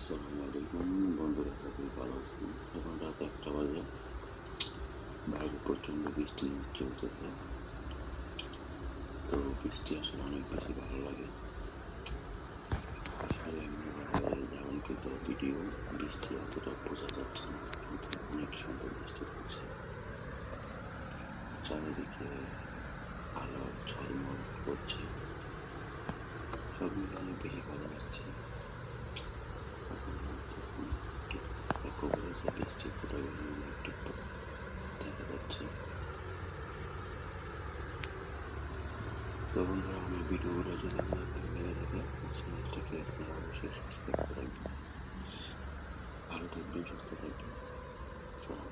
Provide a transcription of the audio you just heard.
আসসালামু আলাইকুম। বন্ধুরা সবাই ভালো আছেন? এখন রাত একটা বাজে। বাইরে প্রচণ্ড বৃষ্টি চলতেছে। তো বৃষ্টি আসলে অনেক বেশি ভালো লাগে। আসলে বাইরে যেমন কিন্তু ভিডিও বৃষ্টি অতটা বোঝা যাচ্ছে না, কিন্তু অনেক সুন্দর বৃষ্টি পড়ছে। চারিদিকে আলো ঝলমল করছে। সব মিলে অনেক বেশি ভালো লাগছে এখন তখন লক্ষ্য করেছে বৃষ্টির ফোটাগুলো একটু একটু দেখা যাচ্ছে। তো বন্ধুরা, আমার ভিডিওগুলো যদি আপনাদের ভালো লেগে চ্যানেলটাকে আপনারা অবশ্যই সাবস্ক্রাইব করে রাখবেন। ভালো থাকবেন, সুস্থ থাকবেন। সালাম।